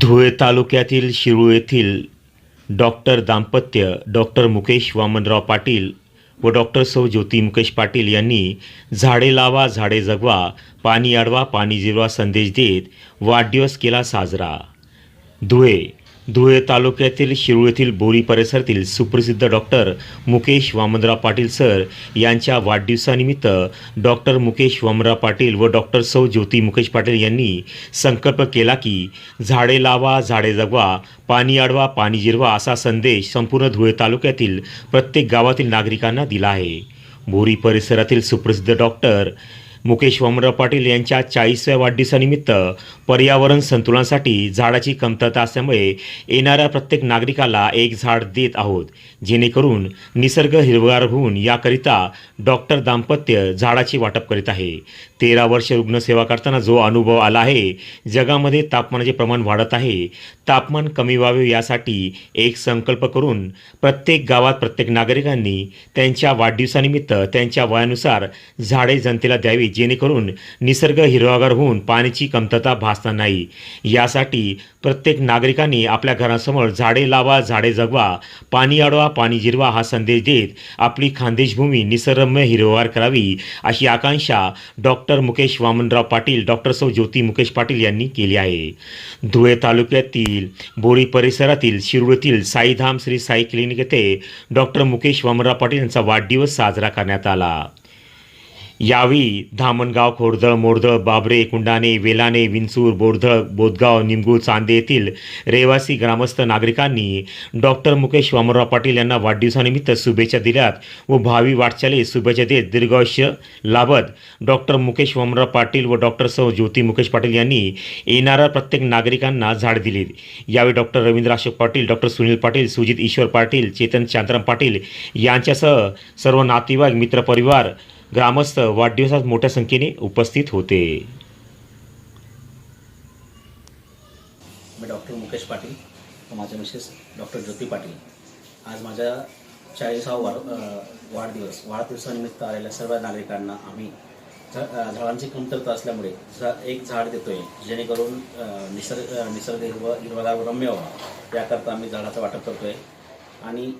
धुळे तालुक्यातील शिरूळ येथील डॉक्टर दाम्पत्य डॉक्टर मुकेश वामनराव पाटील व डॉक्टर सौ ज्योती मुकेश पाटील यांनी झाडे लावा झाडे जगवा पाणी अडवा पाणी जिरवा संदेश देत वाढदिवस केला साजरा. धुळे धुळे तालुक्यातील शिरूळ येथील बोरी परिसरातील सुप्रसिद्ध डॉक्टर मुकेश वामनराव पाटील सर यांच्या वाढदिवसानिमित्त डॉक्टर मुकेश वामनराव पाटील व डॉक्टर सौ ज्योती मुकेश पाटील यांनी संकल्प केला की झाडे लावा झाडे जगवा पाणी अडवा पाणी जिरवा असा संदेश संपूर्ण धुळे तालुक्यातील प्रत्येक गावातील नागरिकांना दिला आहे. बोरी परिसरातील सुप्रसिद्ध डॉक्टर मुकेश वामनराव पाटील यांच्या चाळीसव्या वाढदिवसानिमित्त पर्यावरण संतुलनासाठी झाडाची कमतरता असल्यामुळे येणाऱ्या प्रत्येक नागरिकाला एक झाड देत आहोत. जेणेकरून निसर्ग हिरवगार होऊन याकरिता डॉक्टर दाम्पत्य झाडाची वाटप करीत आहे. तेरा वर्ष रुग्णसेवा करताना जो अनुभव आला आहे जगामध्ये तापमानाचे प्रमाण वाढत आहे तापमान कमी व्हावे यासाठी एक संकल्प करून प्रत्येक गावात प्रत्येक नागरिकांनी त्यांच्या वाढदिवसानिमित्त त्यांच्या वयानुसार झाडे जनतेला द्यावी जेणेकरून निसर्ग हिरवागार होऊन पाण्याची कमतरता भासणार नाही. यासाठी प्रत्येक नागरिकांनी आपल्या घरासमोर झाडे लावा झाडे जगवा पाणी अडवा पाणी जिरवा हा संदेश देत आपली खानदेशभूमी निसर्गम्य निसर्गरम्य हिरवागार करावी अशी आकांक्षा डॉक्टर मुकेश वामनराव पाटील डॉक्टर सौ ज्योती मुकेश पाटील यांनी केली आहे. धुळे तालुक्यातील बोरी परिसरातील शिरूळतील साईधाम श्री साई क्लिनिक येथे डॉक्टर मुकेश वामनराव पाटील यांचा वाढदिवस साजरा करण्यात आला. यावेळी धामणगाव खोडदळ मोरदळ बाबरे कुंडाणे वेलाने विंचूर बोरधळ बोदगाव निमगूळ चांदे येथील रहिवासी ग्रामस्थ नागरिकांनी डॉक्टर मुकेश वामनराव पाटील यांना वाढदिवसानिमित्त शुभेच्छा दिल्यात व भावी वाटचाली शुभेच्छा देत दीर्घायुष्य लाभत डॉक्टर मुकेश वामनराव पाटील व डॉक्टर सौ ज्योती मुकेश पाटील यांनी येणाऱ्या प्रत्येक नागरिकांना झाड दिली यावेळी डॉक्टर रवींद्र अशोक पाटील डॉक्टर सुनील पाटील सुजित ईश्वर पाटील चेतन शांतराम पाटील यांच्यासह सर्व नातेवाईक मित्रपरिवार ग्रामस्थ वाढदिवसात मोठ्या संख्येने उपस्थित होते. मी डॉक्टर मुकेश पाटील व माझे मिसेस डॉक्टर ज्योती पाटील. आज माझ्या चाळीसावा वाढ वाढदिवस वाढदिवसानिमित्त आलेल्या सर्व नागरिकांना आम्ही झाडांची कमतरता असल्यामुळे झा एक झाड देतोय जेणेकरून निसर्ग निसर्ग हिरव हिरवागार रम्य व्हावा. याकरता आम्ही झाडाचं वाटप करतोय. आणि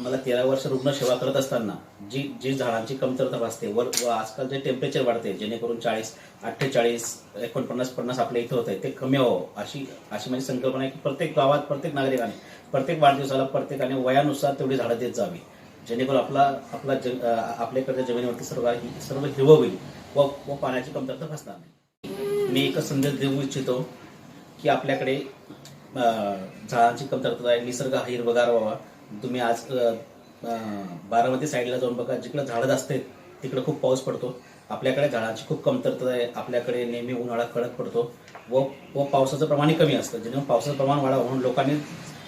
मला तेरा वर्ष रुग्ण सेवा करत असताना जी जी झाडांची कमतरता भासते वर व आजकाल जे टेम्परेचर वाढते जेणेकरून चाळीस अठ्ठेचाळीस एकोणपन्नास पन्नास आपल्या इथं होत आहे ते कमी व्हावं. अशी अशी माझी संकल्पना आहे की प्रत्येक गावात प्रत्येक नागरिकाने प्रत्येक वाढदिवसाला प्रत्येकाने वयानुसार तेवढी झाडं देत जावी. जेणेकरून आपला आपला जग आपल्याकडच्या जमिनीवरती सर्व सर्व हिरवं होईल व व पाण्याची कमतरता भासणार नाही. मी एकच संदेश देऊ इच्छितो की आपल्याकडे झाडांची कमतरता आहे निसर्ग हा हिरवगार व्हावा. तुम्ही आज बारामती साईडला जाऊन बघा जिकडे झाडं जास्त आहेत तिकडे खूप पाऊस पडतो. आपल्याकडे झाडांची खूप कमतरता आहे आपल्याकडे नेहमी उन्हाळा कडक पडतो व व पावसाचं प्रमाणही कमी असतं. जेणेकरून पावसाचं प्रमाण वाढावं म्हणून लोकांनी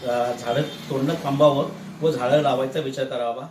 झाडं तोडणं थांबावं व झाडं लावायचा विचार करावा.